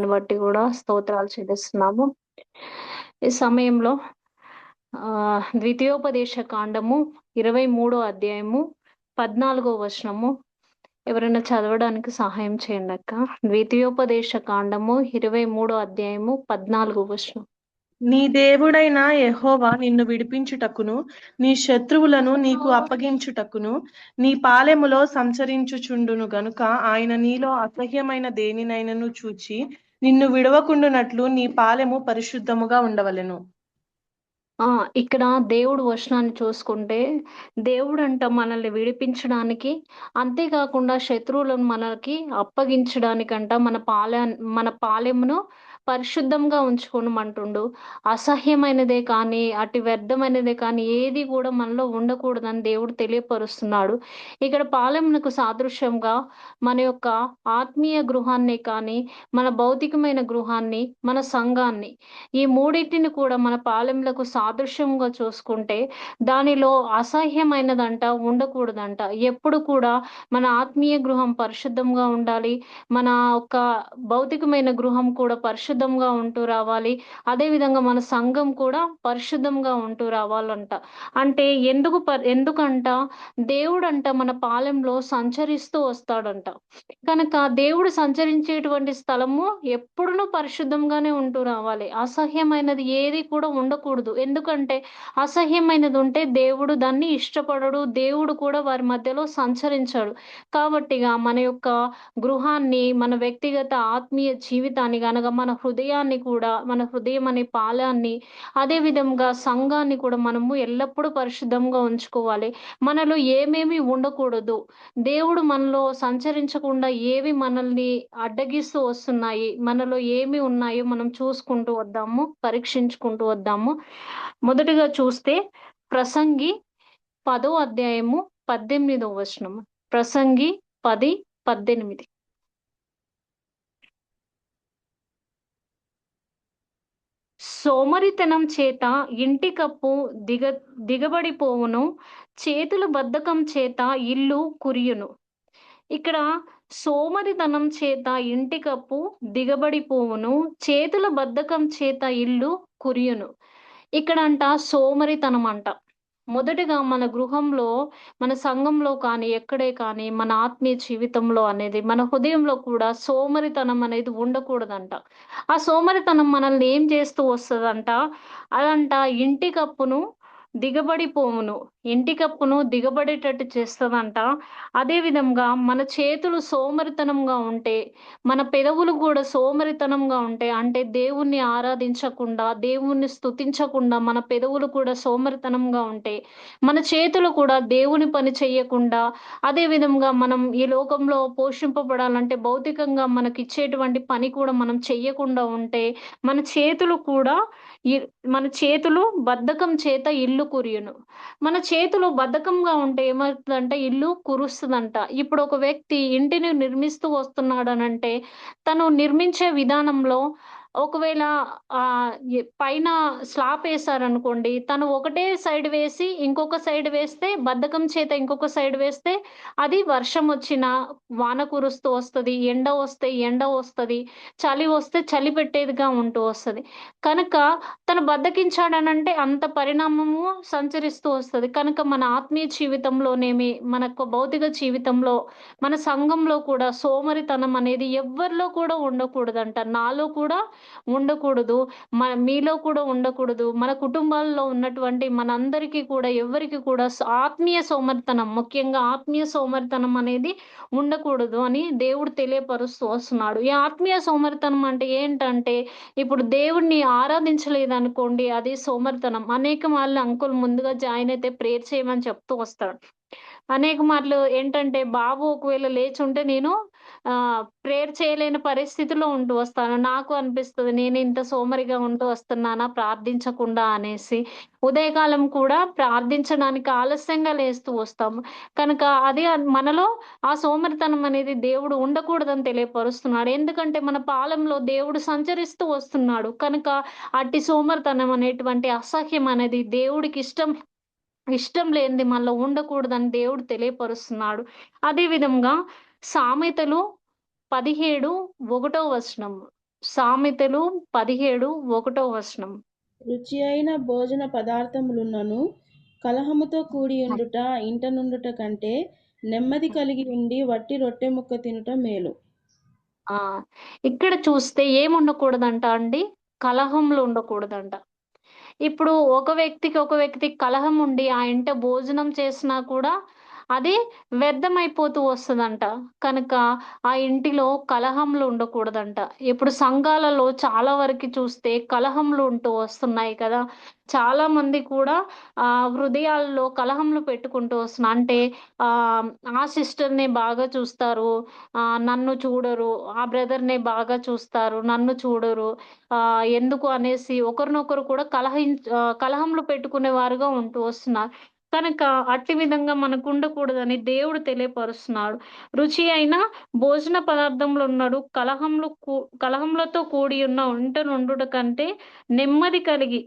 దాన్ని బట్టి కూడా స్తోత్రాలు చెల్లిస్తున్నాము. ఈ సమయంలో ఆ ద్వితీయోపదేశ కాండము ఇరవై మూడో అధ్యాయము పద్నాలుగో వచనము. ఎవరైనా చదవడానికి సహాయం చేయండి అక్క. ద్వితీయోపదేశ కాండము ఇరవై మూడో అధ్యాయము పద్నాలుగో వచనం. నీ దేవుడైన యహోవా నిన్ను విడిపించుటకును నీ శత్రువులను నీకు అప్పగించుటకును నీ పాలెములో సంచరించుచుండును గనుక ఆయన నీలో అసహ్యమైన దేనినైనను చూచి నిన్ను విడవకుండునట్లు నీ పాలెము పరిశుద్ధముగా ఉండవలెను. ఆ ఇక్కడ దేవుడు వచనాన్ని చూసుకుంటే దేవుడు అంట మనల్ని విడిపించడానికి అంతేకాకుండా శత్రువులను మనకి అప్పగించడానికంట మన పాల మన పాలెమును పరిశుద్ధంగా ఉంచుకోమంటుండు అసహ్యమైనదే కానీ అటు వ్యర్థమైనదే కానీ ఏది కూడా మనలో ఉండకూడదని దేవుడు తెలియపరుస్తున్నాడు. ఇక్కడ పాలెమునకు సాదృశ్యంగా మన యొక్క ఆత్మీయ గృహాన్ని కానీ మన భౌతికమైన గృహాన్ని మన సంఘాన్ని ఈ మూడింటిని కూడా మన పాలెంలకు సాదృశ్యంగా చూసుకుంటే దానిలో అసహ్యమైనదంట ఉండకూడదంట. ఎప్పుడు కూడా మన ఆత్మీయ గృహం పరిశుద్ధంగా ఉండాలి. మన ఒక భౌతికమైన గృహం కూడా పరిశుద్ధంగా ఉంటూ రావాలి. అదే విధంగా మన సంఘం కూడా పరిశుద్ధంగా ఉంటూ రావాలంట. అంటే ఎందుకు ఎందుకంట? దేవుడు అంట మన పాలెంలో సంచరిస్తూ వస్తాడంట. కనుక దేవుడు సంచరించేటువంటి స్థలము ఎప్పుడునూ పరిశుద్ధంగానే ఉంటూ రావాలి. అసహ్యమైనది ఏది కూడా ఉండకూడదు. ఎందుకంటే అసహ్యమైనది ఉంటే దేవుడు దాన్ని ఇష్టపడడు. దేవుడు కూడా వారి మధ్యలో సంచరించాడు. కాబట్టిగా మన యొక్క గృహాన్ని మన వ్యక్తిగత ఆత్మీయ జీవితాన్ని గనక మన హృదయాన్ని కూడా మన హృదయం అనే పాలాన్ని అదే విధంగా సంఘాన్ని కూడా మనము ఎల్లప్పుడూ పరిశుద్ధంగా ఉంచుకోవాలి. మనలో ఏమేమి ఉండకూడదు. దేవుడు మనలో సంచరించకుండా ఏవి మనల్ని అడ్డగిస్తూ వస్తున్నాయి మనలో ఏమి ఉన్నాయో మనం చూసుకుంటూ వద్దాము పరీక్షించుకుంటూ వద్దాము. మొదటిగా చూస్తే ప్రసంగి పదో అధ్యాయము పద్దెనిమిదో వచనము. ప్రసంగి పది పద్దెనిమిది. సోమరితనం చేత ఇంటి కప్పు దిగ దిగబడిపోవును చేతుల బద్ధకం చేత ఇల్లు కురియును. ఇక్కడ సోమరితనం చేత ఇంటి కప్పు దిగబడిపోవును చేతుల బద్ధకం చేత ఇల్లు కురియును. ఇక్కడ అంట సోమరితనం అంట మొదటిగా మన గృహంలో మన సంఘంలో కానీ ఎక్కడే కానీ మన ఆత్మీయ జీవితంలో అనేది మన హృదయంలో కూడా సోమరితనం అనేది ఉండకూడదంట. ఆ సోమరితనం మనల్ని ఏం చేస్తూ వస్తుందంట? అదంట ఇంటి కప్పును దిగబడిపోమును ఇంటి కప్పును దిగబడేటట్టు చేస్తుందంట. అదేవిధంగా మన చేతులు సోమరితనంగా ఉంటే మన పెదవులు కూడా సోమరితనంగా ఉంటే అంటే దేవుణ్ణి ఆరాధించకుండా దేవుణ్ణి స్థుతించకుండా మన పెదవులు కూడా సోమరితనంగా ఉంటే మన చేతులు కూడా దేవుని పని చేయకుండా అదేవిధంగా మనం ఈ లోకంలో పోషింపబడాలంటే భౌతికంగా మనకి ఇచ్చేటువంటి పని కూడా మనం చెయ్యకుండా ఉంటే మన చేతులు కూడా మన చేతులు బద్ధకం చేత ఇల్లు కురియును. మన చేతులు బద్ధకంగా ఉంటే ఏమవుతుందంటే ఇల్లు కురుస్తుందంట. ఇప్పుడు ఒక వ్యక్తి ఇంటిని నిర్మిస్తూ వస్తున్నాడనంటే తను నిర్మించే విధానంలో ఒకవేళ పైన స్లాప్ వేశారనుకోండి తను ఒకటే సైడ్ వేసి ఇంకొక సైడ్ వేస్తే బద్ధకం చేత ఇంకొక సైడ్ వేస్తే అది వర్షం వచ్చిన వాన కురుస్తూ వస్తుంది ఎండ వస్తే ఎండ వస్తుంది చలి వస్తే చలి పెట్టేదిగా ఉంటూ వస్తుంది. కనుక తను బద్దకించాడనంటే అంత పరిణామము సంచరిస్తూ వస్తుంది. కనుక మన ఆత్మీయ జీవితంలోనేమి మన భౌతిక జీవితంలో మన సంఘంలో కూడా సోమరితనం అనేది ఎవరిలో కూడా ఉండకూడదంట. నాలో కూడా ఉండకూడదు. మన మీలో కూడా ఉండకూడదు. మన కుటుంబాల్లో ఉన్నటువంటి మనందరికీ కూడా ఎవరికి కూడా ఆత్మీయ సోమర్తనం ముఖ్యంగా ఆత్మీయ సోమర్తనం అనేది ఉండకూడదు అని దేవుడు తెలియపరుస్తూ వస్తున్నాడు. ఈ ఆత్మీయ సోమర్తనం అంటే ఏంటంటే ఇప్పుడు దేవుడిని ఆరాధించలేదు అనుకోండి అది సోమర్థనం అనేక వాళ్ళ అంకుల్ ముందుగా జాయిన్ అయితే ప్రేయర్ చేయమని చెప్తూ వస్తాడు. అనేక మార్లు ఏంటంటే బాబు ఒకవేళ లేచి ఉంటే నేను ఆ ప్రేయర్ చేయలేని పరిస్థితిలో ఉంటూ వస్తాను. నాకు అనిపిస్తుంది నేను ఇంత సోమరిగా ఉంటూ వస్తున్నానా ప్రార్థించకుండా అనేసి. ఉదయకాలం కూడా ప్రార్థించడానికి ఆలస్యంగా లేస్తూ వస్తాము. కనుక అది మనలో ఆ సోమరితనం అనేది దేవుడు ఉండకూడదని తెలియపరుస్తున్నాడు. ఎందుకంటే మన పాలంలో దేవుడు సంచరిస్తూ వస్తున్నాడు. కనుక అట్టి సోమరితనం అనేటువంటి అసహ్యం అనేది దేవుడికి ఇష్టం ఇష్టం లేనిది మనలో ఉండకూడదని దేవుడు తెలియపరుస్తున్నాడు. అదే విధంగా సామెతలు పదిహేడు ఒకటో వచనం. సామెతలు పదిహేడు ఒకటో వచనం. రుచి అయిన భోజన పదార్థములున్నను కలహముతో కూడి ఉండుట ఇంట నుండుట కంటే నెమ్మది కలిగి ఉండి వట్టి రొట్టె ముక్క తినుట మేలు. ఆ ఇక్కడ చూస్తే ఏమి ఉండకూడదంట అండి? కలహంలో ఉండకూడదంట. ఇప్పుడు ఒక వ్యక్తికి ఒక వ్యక్తికి కలహం ఉండి ఆ ఇంట భోజనం చేసినా కూడా అది వ్యర్థమైపోతూ వస్తుందంట. కనుక ఆ ఇంటిలో కలహంలు ఉండకూడదంట. ఇప్పుడు సంఘాలలో చాలా వరకు చూస్తే కలహంలు ఉంటూ వస్తున్నాయి కదా. చాలా మంది కూడా ఆ హృదయాల్లో కలహంలు పెట్టుకుంటూ వస్తున్నా. అంటే ఆ ఆ సిస్టర్ని బాగా చూస్తారు. ఆ నన్ను చూడరు. ఆ బ్రదర్ని బాగా చూస్తారు. నన్ను చూడరు. ఆ ఎందుకు అనేసి ఒకరినొకరు కూడా కలహిం ఆ, కలహంలు పెట్టుకునే వారుగా ఉంటూ వస్తున్నారు. కనుక అట్టి విధంగా మనకు ఉండకూడదని దేవుడు తెలియపరుస్తున్నాడు. రుచి అయిన భోజన పదార్థంలో ఉన్నాడు కలహంలో కూ- కలహంలతో కూడి ఉన్న వంట నుండుట కంటే నెమ్మది కలిగి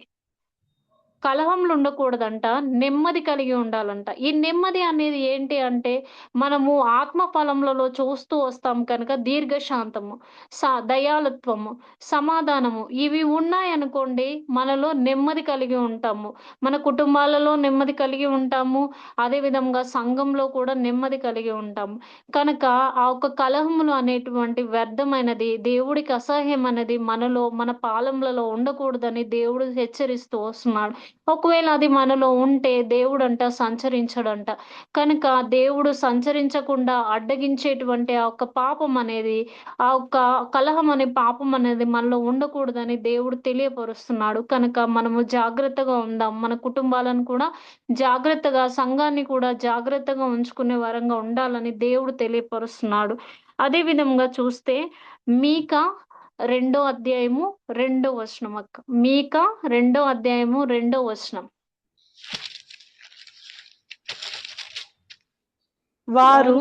కలహంలు ఉండకూడదంట నెమ్మది కలిగి ఉండాలంట. ఈ నెమ్మది అనేది ఏంటి అంటే మనము ఆత్మ ఫలములలో చూస్తూ వస్తాం కనుక దీర్ఘశాంతము స దయాలత్వము సమాధానము ఇవి ఉన్నాయనుకోండి మనలో నెమ్మది కలిగి ఉంటాము. మన కుటుంబాలలో నెమ్మది కలిగి ఉంటాము అదేవిధంగా సంఘంలో కూడా నెమ్మది కలిగి ఉంటాము. కనుక ఆ ఒక కలహములు అనేటువంటి వ్యర్థమైనది దేవుడికి అసహ్యం అనేది మనలో మన పాలములలో ఉండకూడదని దేవుడు హెచ్చరిస్తూ వస్తున్నాడు. ఒకవేళ అది మనలో ఉంటే దేవుడంట సంచరించడంట. కనుక దేవుడు సంచరించకుండా అడ్డగించేటువంటి ఆ ఒక్క పాపం అనేది ఆ ఒక్క కలహం అనే పాపం అనేది మనలో ఉండకూడదని దేవుడు తెలియపరుస్తున్నాడు. కనుక మనము జాగ్రత్తగా ఉందాం. మన కుటుంబాలను కూడా జాగ్రత్తగా సంఘాన్ని కూడా జాగ్రత్తగా ఉంచుకునే వరంగా ఉండాలని దేవుడు తెలియపరుస్తున్నాడు. అదే విధంగా చూస్తే మీక రెండో అధ్యాయము రెండో వచనం అక్క. మీక రెండో అధ్యాయము రెండో వచనం. వారు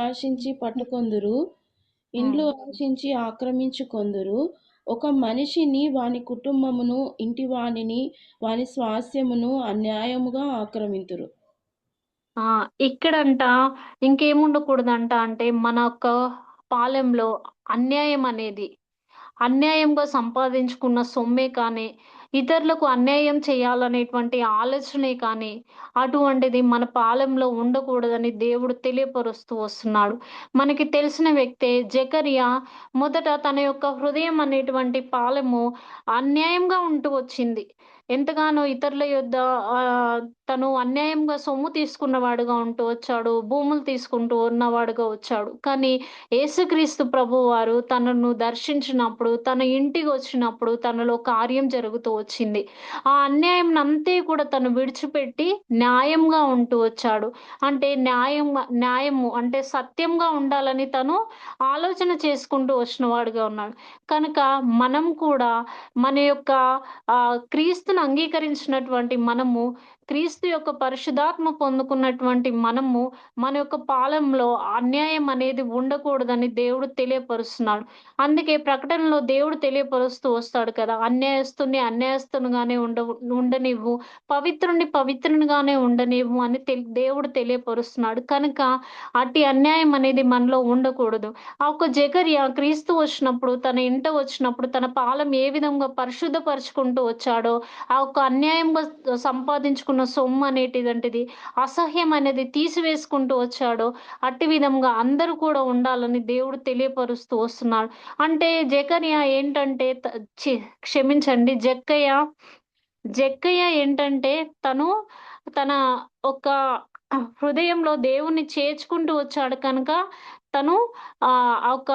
ఆశించి పట్టుకొందురు ఇండ్లు ఆశించి ఆక్రమించుకొందురు. ఒక మనిషిని వాని కుటుంబమును ఇంటి వానిని వాని స్వాస్థ్యమును అన్యాయముగా ఆక్రమింతురు. ఆ ఇక్కడంట ఇంకేముండకూడదంట అంటే మన యొక్క పాలెంలో అన్యాయం అనేది అన్యాయంగా సంపాదించుకున్న సొమ్మే కానీ ఇతరులకు అన్యాయం చేయాలనేటువంటి ఆలోచనే కానీ అటువంటిది మన పాలెంలో ఉండకూడదని దేవుడు తెలియపరుస్తూ వస్తున్నాడు. మనకి తెలిసిన వ్యక్తే జకరియా మొదట తన యొక్క హృదయం అనేటువంటి పాలెము అన్యాయంగా ఉంటూ వచ్చింది. ఎంతగానో ఇతరుల యొద్ద తను అన్యాయంగా సొమ్ము తీసుకున్నవాడుగా ఉంటూ వచ్చాడు భూములు తీసుకుంటూ ఉన్నవాడుగా వచ్చాడు. కానీ యేసుక్రీస్తు ప్రభు వారు తనను దర్శించినప్పుడు తన ఇంటికి వచ్చినప్పుడు తనలో కార్యం జరుగుతూ వచ్చింది. ఆ అన్యాయం అంతే కూడా తను విడిచిపెట్టి న్యాయంగా ఉంటూ వచ్చాడు. అంటే న్యాయంగా న్యాయము అంటే సత్యంగా ఉండాలని తను ఆలోచన చేసుకుంటూ వచ్చినవాడుగా ఉన్నాడు. కనుక మనం కూడా మన యొక్క ఆ అంగీకరించినటువంటి మనము క్రీస్తు యొక్క పరిశుధాత్మ పొందుకున్నటువంటి మనము మన యొక్క పాలెంలో అన్యాయం అనేది ఉండకూడదని దేవుడు తెలియపరుస్తున్నాడు. అందుకే ప్రకటనలో దేవుడు తెలియపరుస్తూ వస్తాడు కదా అన్యాయస్తుని అన్యాయస్తునిగానే ఉండ ఉండనివ్వు పవిత్రుని పవిత్రునిగానే ఉండనివ్వు అని దేవుడు తెలియపరుస్తున్నాడు. కనుక అట్టి అన్యాయం అనేది మనలో ఉండకూడదు. ఆ ఒక జగర్య క్రీస్తు వచ్చినప్పుడు తన ఇంట వచ్చినప్పుడు తన పాలెం ఏ విధంగా పరిశుద్ధపరుచుకుంటూ వచ్చాడో ఆ ఒక అన్యాయంగా సంపాదించుకున్న సొమ్ము అనేటిదంటిది అసహ్యం అనేది తీసివేసుకుంటూ వచ్చాడో అట్టి విధంగా అందరూ కూడా ఉండాలని దేవుడు తెలియపరుస్తూ వస్తున్నాడు. అంటే జకర్య ఏంటంటే క్షమించండి జక్కయ్య జక్కయ్య ఏంటంటే తను తన ఒక హృదయంలో దేవుణ్ణి చేర్చుకుంటూ వచ్చాడు కనుక తను ఆ ఒక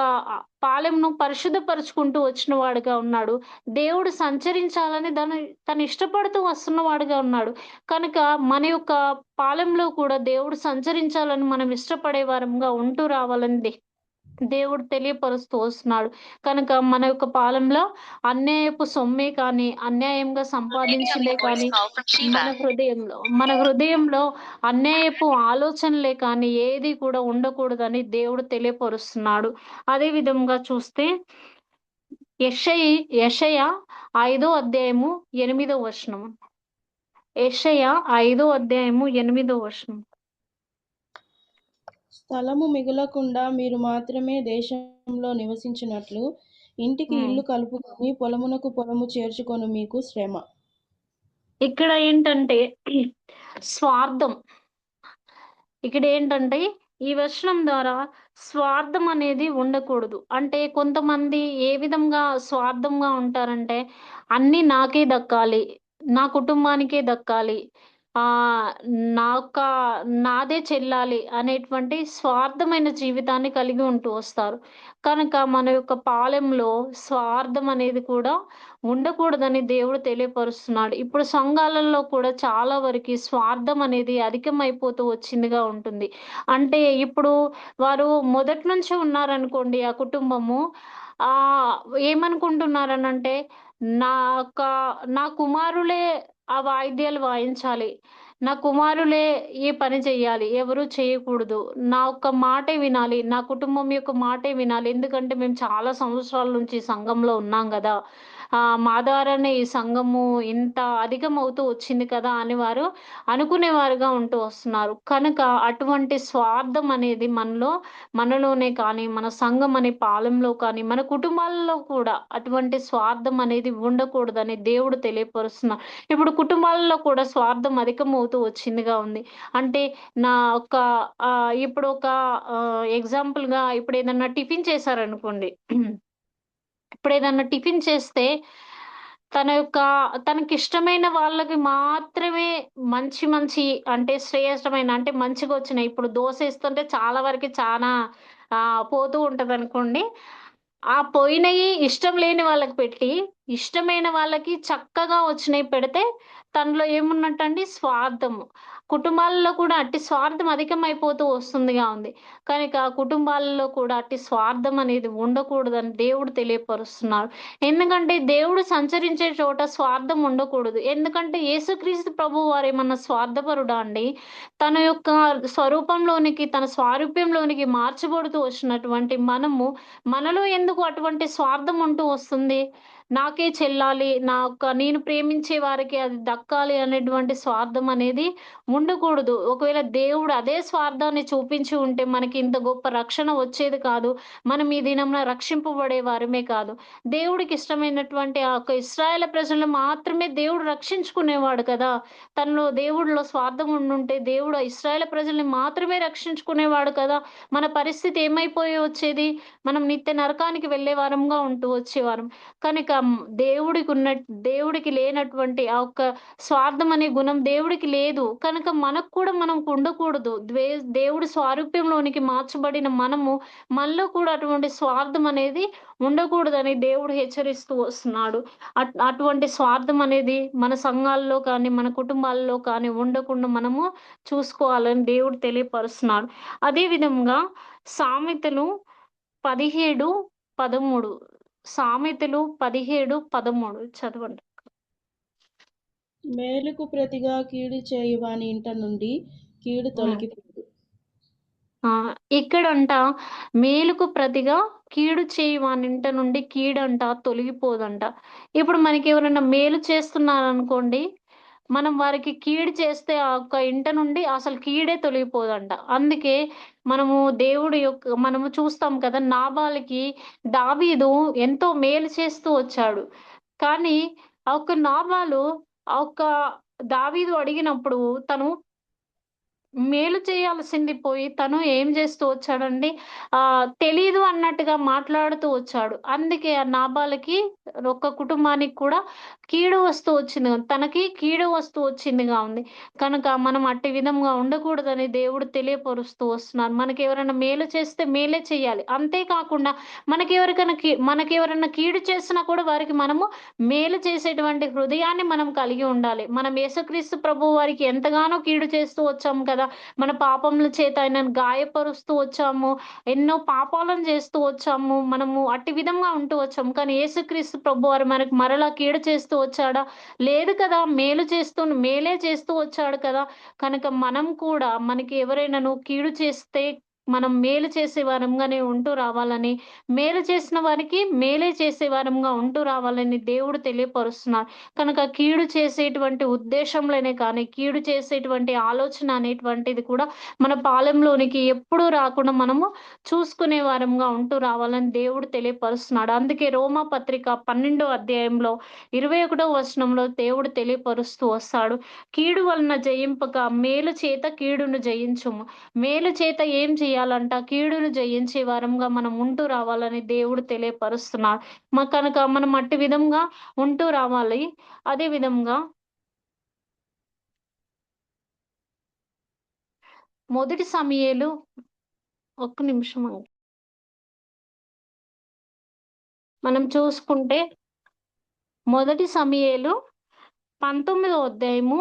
పాలెంను పరిశుద్ధపరుచుకుంటూ వచ్చిన వాడుగా ఉన్నాడు. దేవుడు సంచరించాలని తను తను ఇష్టపడుతూ వస్తున్న వాడుగా ఉన్నాడు. కనుక మన యొక్క పాలెంలో కూడా దేవుడు సంచరించాలని మనం ఇష్టపడే వారంగా ఉంటూ రావాలని దే- దేవుడు తెలియపరుస్తూ వస్తున్నాడు. కనుక మన యొక్క పాలెంలో అన్యాయపు సొమ్మే కానీ అన్యాయంగా సంపాదించిందే కానీ మన హృదయంలో మన హృదయంలో అన్యాయపు ఆలోచనలే కానీ ఏది కూడా ఉండకూడదని దేవుడు తెలియపరుస్తున్నాడు. అదే విధంగా చూస్తే యెషయి యెషయ ఐదో అధ్యాయము ఎనిమిదో వచనం యెషయ ఐదో అధ్యాయము ఎనిమిదో వచనం స్థలము మిగలకుండా మీరు మాత్రమే దేశంలో నివసించినట్లు ఇంటికి ఉమ్. ఇల్లు కలుపుకొని పొలమునకు పొలము చేర్చుకొని మీకు శ్రమ. ఇక్కడ ఏంటంటే స్వార్థం. ఇక్కడ ఏంటంటే ఈ వచనం ద్వారా స్వార్థం అనేది ఉండకూడదు. అంటే కొంతమంది ఏ విధంగా స్వార్థంగా ఉంటారంటే అన్నీ నాకే దక్కాలి నా కుటుంబానికే దక్కాలి ఆ నా యొక్క నాదే చెల్లాలి అనేటువంటి స్వార్థమైన జీవితాన్ని కలిగి ఉంటూ వస్తారు. కనుక మన యొక్క పాలెంలో స్వార్థం అనేది కూడా ఉండకూడదని దేవుడు తెలియపరుస్తున్నాడు. ఇప్పుడు సంఘాలలో కూడా చాలా వరకు స్వార్థం అనేది అధికమైపోతూ వచ్చిందిగా ఉంటుంది. అంటే ఇప్పుడు వారు మొదటి నుంచి ఉన్నారనుకోండి ఆ కుటుంబము ఆ ఏమనుకుంటున్నారనంటే నా యొక్క నా కుమారులే ఆ వాయిద్యాలు వాయించాలి. నా కుమారులే ఈ పని చేయాలి ఎవరు చేయకూడదు. నా ఒక్క మాటే వినాలి. నా కుటుంబం యొక్క మాటే వినాలి. ఎందుకంటే మేము చాలా సంవత్సరాల నుంచి సంఘంలో ఉన్నాం కదా. ఆ మా ద్వారానే ఈ సంఘము ఇంత అధికం అవుతూ వచ్చింది కదా అని వారు అనుకునేవారుగా ఉంటూ వస్తున్నారు. కనుక అటువంటి స్వార్థం అనేది మనలో మనలోనే కానీ మన సంఘం అనే పాలెంలో కానీ మన కుటుంబాలలో కూడా అటువంటి స్వార్థం అనేది ఉండకూడదని దేవుడు తెలియపరుస్తున్నారు. ఇప్పుడు కుటుంబాలలో కూడా స్వార్థం అధికమవుతూ వచ్చిందిగా ఉంది. అంటే నా ఒక ఇప్పుడు ఒక ఎగ్జాంపుల్గా ఇప్పుడు ఏదన్నా టిఫిన్ చేశారనుకోండి. ఇప్పుడు ఏదన్నా టిఫిన్ చేస్తే తన యొక్క తనకి ఇష్టమైన వాళ్ళకి మాత్రమే మంచి మంచి అంటే శ్రేష్టమైన అంటే మంచిగా వచ్చినాయి. ఇప్పుడు దోశ వేస్తుంటే చాలా వరకు చాలా పోతూ ఉంటది అనుకోండి ఆ పోయినవి ఇష్టం లేని వాళ్ళకి పెట్టి ఇష్టమైన వాళ్ళకి చక్కగా వచ్చినవి పెడితే తనలో ఏమున్నట్టండి? స్వార్థము. కుటుంబాలలో కూడా అట్టి స్వార్థం అధికమైపోతూ వస్తుందిగా ఉంది. కనుక కుటుంబాలలో కూడా అట్టి స్వార్థం అనేది ఉండకూడదని దేవుడు తెలియపరుస్తున్నాడు ఎందుకంటే దేవుడు సంచరించే చోట స్వార్థం ఉండకూడదు. ఎందుకంటే యేసుక్రీస్తు ప్రభు వారు ఏమన్నా స్వార్థపరుడా అండి? తన యొక్క స్వరూపంలోనికి తన స్వారూప్యంలోనికి మార్చబడుతూ వచ్చినటువంటి మనము మనలో ఎందుకు అటువంటి స్వార్థం ఉంటూ వస్తుంది? నాకే చెల్లాలి నా యొక్క నేను ప్రేమించే వారికి అది దక్కాలి అనేటువంటి స్వార్థం అనేది ఉండకూడదు. ఒకవేళ దేవుడు అదే స్వార్థాన్ని చూపించి ఉంటే మనకి ఇంత గొప్ప రక్షణ వచ్చేది కాదు. మనం ఈ దినంలో రక్షింపబడే వారమే కాదు. దేవుడికి ఇష్టమైనటువంటి ఆ యొక్క ఇస్రాయేల్ ప్రజలను మాత్రమే దేవుడు రక్షించుకునేవాడు కదా. తనలో దేవుడిలో స్వార్థం ఉండుంటే దేవుడు ఆ ఇస్రాయేల్ ప్రజల్ని మాత్రమే రక్షించుకునేవాడు కదా. మన పరిస్థితి ఏమైపోయి వచ్చేది? మనం నిత్య నరకానికి వెళ్ళే వారంగా ఉంటూ వచ్చేవారం. కనుక దేవుడికి ఉన్న దేవుడికి లేనటువంటి ఆ ఒక్క స్వార్థం అనే గుణం దేవుడికి లేదు. కనుక మనకు కూడా మనం ఉండకూడదు. ద్వే దేవుడి స్వారూప్యంలోనికి మార్చబడిన మనము మనలో కూడా అటువంటి స్వార్థం అనేది ఉండకూడదని దేవుడు హెచ్చరిస్తూ వస్తున్నాడు. అటువంటి స్వార్థం అనేది మన సంఘాల్లో కానీ మన కుటుంబాల్లో కానీ ఉండకుండా మనము చూసుకోవాలని దేవుడు తెలియపరుస్తున్నాడు. అదే విధంగా సామెతలు పదిహేడు పదమూడు సామెతలు పదిహేడు పదమూడు చదవండి. మేలుకు ప్రతిగా కీడు చేయువాని ఇంట నుండి కీడు తొలగిపోదు. ఆ ఇక్కడంట మేలుకు ప్రతిగా కీడు చేయి వానింట నుండి కీడంట తొలగిపోదంట. ఇప్పుడు మనకి ఎవరైనా మేలు చేస్తున్నారనుకోండి మనం వారికి కీడు చేస్తే ఆ యొక్క ఇంట నుండి అసలు కీడే తొలగిపోదంట. అందుకే మనము దేవుడి యొక్క మనము చూస్తాం కదా నాబాలకి దావీదు ఎంతో మేలు చేస్తూ వచ్చాడు. కానీ ఆ ఒక్క నాబాలు ఆ ఒక్క దావీదు అడిగినప్పుడు తను మేలు చేయాల్సింది పోయి తను ఏం చేస్తూ వచ్చాడండి? ఆ తెలీదు అన్నట్టుగా మాట్లాడుతూ వచ్చాడు. అందుకే ఆ నాబాలకి ఒక్క కుటుంబానికి కూడా కీడు వస్తూ వచ్చింది తనకి కీడు వస్తూ వచ్చిందిగా ఉంది. కనుక మనం అట్టి విధంగా ఉండకూడదని దేవుడు తెలియపరుస్తూ వస్తున్నారు. మనకి ఎవరైనా మేలు చేస్తే మేలే చేయాలి. అంతేకాకుండా మనకి ఎవరికైనా కీ- మనకి ఎవరైనా కీడు చేసినా కూడా వారికి మనము మేలు చేసేటువంటి హృదయాన్ని మనం కలిగి ఉండాలి. మనం యేసుక్రీస్తు ప్రభు వారికి ఎంతగానో కీడు చేస్తూ వచ్చాము కదా మన పాపముల చేత ఆయనను గాయపరుస్తూ వచ్చాము ఎన్నో పాపాలను చేస్తూ వచ్చాము మనము అట్టి విధంగా ఉంటూ వచ్చాము. కానీ యేసుక్రీస్తు ప్రభు వారు మనకు మరలా కీడు చేస్తూ వచ్చాడా? లేదు కదా మేలు చేస్తూ మేలే చేస్తూ వచ్చాడు కదా. కనుక మనం కూడా మనకి ఎవరైనాను కీడు చేస్తే మనం మేలు చేసే వారంగానే ఉంటూ రావాలని మేలు చేసిన వారికి మేలే చేసే వారంగా ఉంటూ రావాలని దేవుడు తెలియపరుస్తున్నారు కనుక కీడు చేసేటువంటి ఉద్దేశంలోనే కానీ కీడు చేసేటువంటి ఆలోచన అనేటువంటిది కూడా మన పాలెంలోనికి ఎప్పుడూ రాకుండా మనము చూసుకునే వారంగా ఉంటూ రావాలని దేవుడు తెలియపరుస్తున్నాడు. అందుకే రోమా పత్రిక పన్నెండో అధ్యాయంలో ఇరవై ఒకటో వచనంలో దేవుడు తెలియపరుస్తూ వస్తాడు. కీడు వలన జయింపక మేలు చేత కీడును జయించుము. మేలు చేత ఏం చేయాలంట. కీడును జయించే వారంగా మనం ఉంటూ రావాలని దేవుడు తెలియపరుస్తున్నాడు. మా కనుక మనం అట్టి విధంగా ఉంటూ రావాలి. అదే విధంగా మొదటి సమయాలు ఒక్క నిమిషం మనం చూసుకుంటే మొదటి సమయాలు పంతొమ్మిదో అధ్యాయము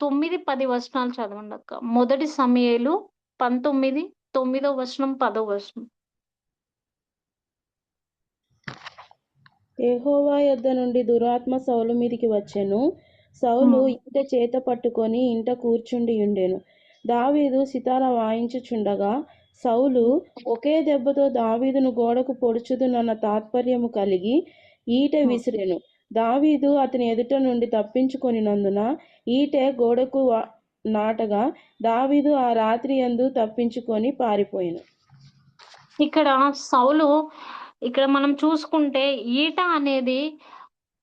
తొమ్మిది పది వచనాలు చదవండి అక్క. మొదటి సమయాలు పంతొమ్మిది తొమ్మిదో వచనం పదో వచనం యెహోవా యొద్ద నుండి దురాత్మ సౌలు మీదికి వచ్చెను సౌలు. ఇంట చేత పట్టుకొని ఇంట కూర్చుండి ఉండెను దావీదు సితార వాయించుచుండగా సౌలు ఒకే దెబ్బతో దావీదును గోడకు పొడుచుదునన్న తాత్పర్యము కలిగి ఈటె. విసిరెను దావీదు అతని ఎదుట నుండి తప్పించుకొనినందున ఈటె గోడకు నాటగా దావీదు ఆ రాత్రి ఎందు తప్పించుకొని పారిపోయెను. ఇక్కడ సౌలు ఇక్కడ మనం చూసుకుంటే ఈట అనేది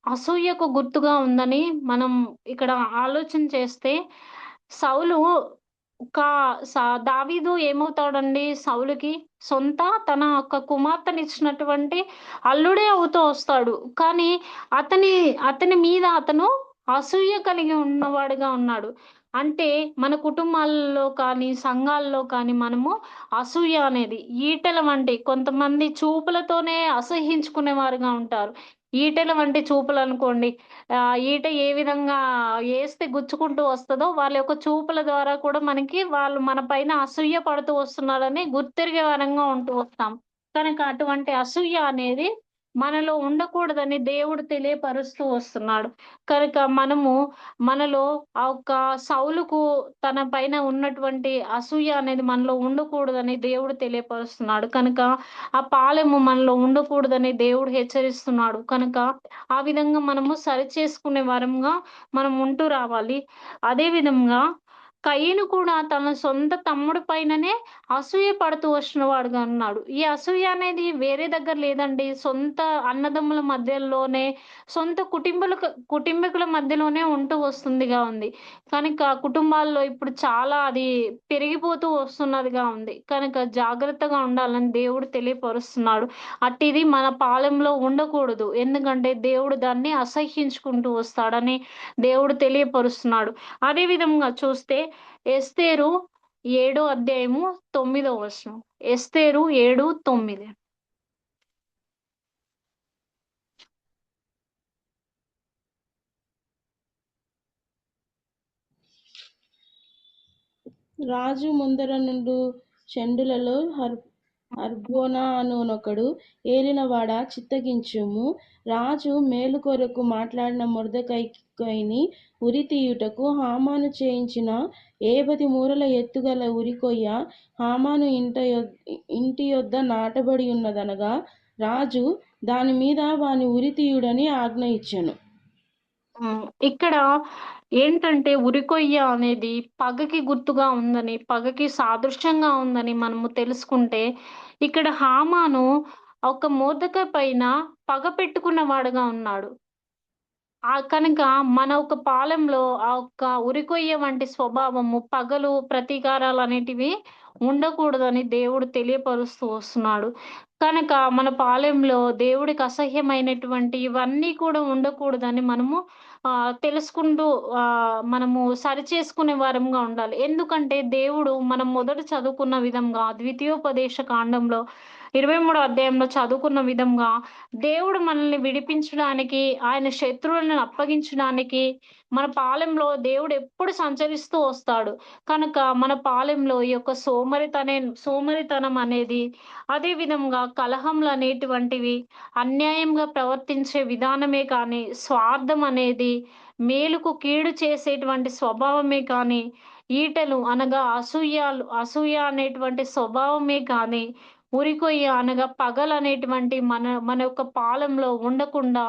అసూయకు గుర్తుగా ఉందని మనం ఇక్కడ ఆలోచన చేస్తే సౌలు ఒక దావీదు ఏమవుతాడండి? సౌలుకి సొంత తన యొక్క కుమార్తెనిచ్చినటువంటి అల్లుడే అవుతూ వస్తాడు. కానీ అతని అతని మీద అతను అసూయ కలిగి ఉన్నవాడుగా ఉన్నాడు. అంటే మన కుటుంబాల్లో కానీ సంఘాల్లో కానీ మనము అసూయ అనేది ఈటల వంటి కొంతమంది చూపులతోనే అసహించుకునే వారుగా ఉంటారు. ఈటెల వంటి చూపులు అనుకోండి ఆ ఈట ఏ విధంగా వేస్తే గుచ్చుకుంటూ వస్తుందో వాళ్ళ యొక్క చూపుల ద్వారా కూడా మనకి వాళ్ళు మన పైన అసూయ పడుతూ వస్తున్నారని గుర్తెరిగే వరంగా ఉంటూ వస్తాం. కనుక అటువంటి అసూయ అనేది మనలో ఉండకూడదని దేవుడు తెలియపరుస్తూ వస్తున్నాడు. కనుక మనము మనలో ఆ ఒక్క సౌలుకు తన పైన ఉన్నటువంటి అసూయ అనేది మనలో ఉండకూడదని దేవుడు తెలియపరుస్తున్నాడు. కనుక ఆ పాలెము మనలో ఉండకూడదని దేవుడు హెచ్చరిస్తున్నాడు. కనుక ఆ విధంగా మనము సరి చేసుకునే వరంగా మనం ఉంటూ రావాలి. అదే విధంగా కయ్యను కూడా తన సొంత తమ్ముడు పైననే అసూయ పడుతూ వచ్చిన వాడుగా ఉన్నాడు ఈ అసూయ అనేది వేరే దగ్గర లేదండి. సొంత అన్నదమ్ముల మధ్యలోనే సొంత కుటుంబుల కుటుంబీకుల మధ్యలోనే ఉంటూ వస్తుందిగా ఉంది. కనుక కుటుంబాల్లో ఇప్పుడు చాలా అది పెరిగిపోతూ వస్తున్నదిగా ఉంది. కనుక జాగ్రత్తగా ఉండాలని దేవుడు తెలియపరుస్తున్నాడు. అట్టిది మన పాలెంలో ఉండకూడదు. ఎందుకంటే దేవుడు దాన్ని అసహ్యించుకుంటూ వస్తాడని దేవుడు తెలియపరుస్తున్నాడు. అదే విధంగా చూస్తే ఎస్తేరు ఏడో అధ్యాయము తొమ్మిదో వచనం. ఎస్తేరు ఏడు తొమ్మిది. రాజు ముందర నుండు చెండులలో హర్ అర్గోనా అనునొకడు ఏలినవాడ చిత్తగించుము. రాజు మేలు కొరకు మాట్లాడిన మొర్దకైని ఉరి తీయుటకు హామాను చేయించిన ఏబది మూరల ఎత్తుగల ఉరికొయ్య హామాను ఇంట ఇంటి యొద్ద నాటబడి ఉన్నదనగా రాజు దాని మీద వాని ఉరి తీయుడని ఆజ్ఞ ఇచ్చెను. ఇక్కడ ఏంటంటే ఉరికొయ్య అనేది పగకి గుర్తుగా ఉందని పగకి సాదృశ్యంగా ఉందని మనము తెలుసుకుంటే ఇక్కడ హామాను ఒక మోదక పైన పగ పెట్టుకున్న వాడుగా ఉన్నాడు. ఆ కనుక మన ఒక పాలెంలో ఆ ఒక్క ఉరికొయ్య వంటి స్వభావము పగలు ప్రతీకారాలు అనేటివి ఉండకూడదని దేవుడు తెలియపరుస్తూ వస్తున్నాడు. కనుక మన పాలెంలో దేవుడికి అసహ్యమైనటువంటి ఇవన్నీ కూడా ఉండకూడదని మనము ఆ తెలుసుకుంటూ ఆ మనము సరి చేసుకునే వారంగా ఉండాలి. ఎందుకంటే దేవుడు మనం మొదట చదువుకున్న విధంగా ద్వితీయోపదేశ కాండంలో ఇరవై మూడో అధ్యాయంలో చదువుకున్న విధంగా దేవుడు మనల్ని విడిపించడానికి ఆయన శత్రువులను అప్పగించడానికి మన పాలెంలో దేవుడు ఎప్పుడు సంచరిస్తూ వస్తాడు. కనుక మన పాలెంలో ఈ యొక్క సోమరితనే సోమరితనం అనేది అదే విధంగా కలహంలు అనేటువంటివి అన్యాయంగా ప్రవర్తించే విధానమే కానీ స్వార్థం అనేది మేలుకు కీడు చేసేటువంటి స్వభావమే కానీ ఈటలు అనగా అసూయాలు అసూయ అనేటువంటి స్వభావమే కానీ ఉరికొయ్య అనగా పగలనేటువంటి మన మన యొక్క పాలెంలో ఉండకుండా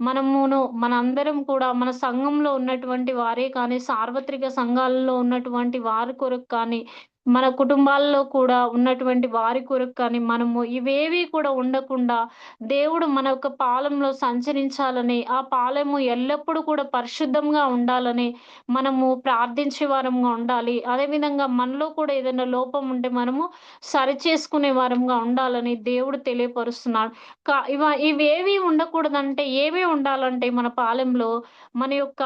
మనమును మనందరం కూడా మన సంఘంలో ఉన్నటువంటి వారే కానీ సార్వత్రిక సంఘాలలో ఉన్నటువంటి వారి కొరకు కానీ మన కుటుంబాల్లో కూడా ఉన్నటువంటి వారి కొరకు కానీ మనము ఇవేవి కూడా ఉండకుండా దేవుడు మన యొక్క పాలెంలో సంచరించాలని ఆ పాలెము ఎల్లప్పుడూ కూడా పరిశుద్ధంగా ఉండాలని మనము ప్రార్థించే వారంగా ఉండాలి. అదేవిధంగా మనలో కూడా ఏదైనా లోపం ఉంటే మనము సరిచేసుకునే వారంగా ఉండాలని దేవుడు తెలియపరుస్తున్నాడు. కా ఇవ ఇవేవి ఉండకూడదంటే ఏవి ఉండాలంటే మన పాలెంలో మన యొక్క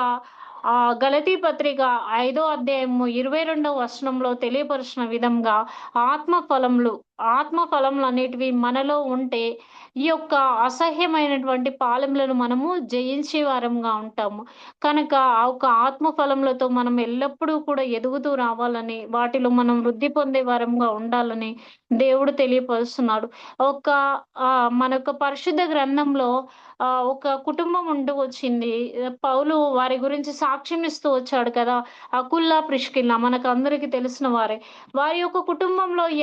ఆ గలతీ పత్రిక ఐదో అధ్యాయము ఇరవై రెండవ వచనంలో తెలియపరిచిన విధంగా ఆత్మ ఫలములు ఆత్మ అనేటివి మనలో ఉంటే ఈ యొక్క అసహ్యమైనటువంటి పాలెములను మనము జయించే వారంగా ఉంటాము. కనుక ఆ ఒక ఆత్మఫలములతో మనం ఎల్లప్పుడూ కూడా ఎదుగుతూ రావాలని వాటిలో మనం వృద్ధి పొందే వారంగా ఉండాలని దేవుడు తెలియపరుస్తున్నాడు. ఒక ఆ మన యొక్క పరిశుద్ధ గ్రంథంలో ఆ ఒక కుటుంబం ఉంటూ వచ్చింది. పౌలు వారి గురించి సాక్ష్యం ఇస్తూ వచ్చాడు కదా అకుల్లా ప్రిష్కిల్లా మనకు అందరికి తెలిసిన వారే. వారి యొక్క కుటుంబంలో ఈ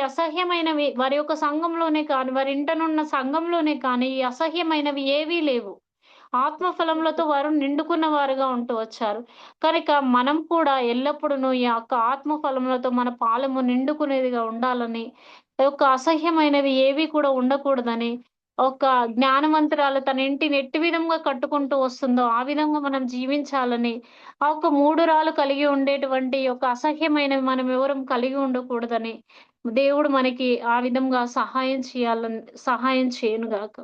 అసహ్యమైనవి వారి యొక్క సంఘంలోనే కానీ వారి ఇంటనున్న సంఘంలోనే కానీ ఈ అసహ్యమైనవి ఏవీ లేవు. ఆత్మఫలములతో వారు నిండుకున్న వారుగా ఉంటూ వచ్చారు. కనుక మనం కూడా ఎల్లప్పుడూ ఈ యొక్క ఆత్మఫలములతో మన పాలము నిండుకునేదిగా ఉండాలని యొక్క అసహ్యమైనవి ఏవి కూడా ఉండకూడదని ఒక జ్ఞానవంతురాలు తన ఇంటిని ఎట్టి విధంగా కట్టుకుంటూ వస్తుందో ఆ విధంగా మనం జీవించాలని ఆ ఒక మూడు రాలు కలిగి ఉండేటువంటి ఒక అసహ్యమైనవి మనం ఎవరం కలిగి ఉండకూడదని దేవుడు మనకి ఆ విధంగా సహాయం చేయాలని సహాయం చేయను గాక.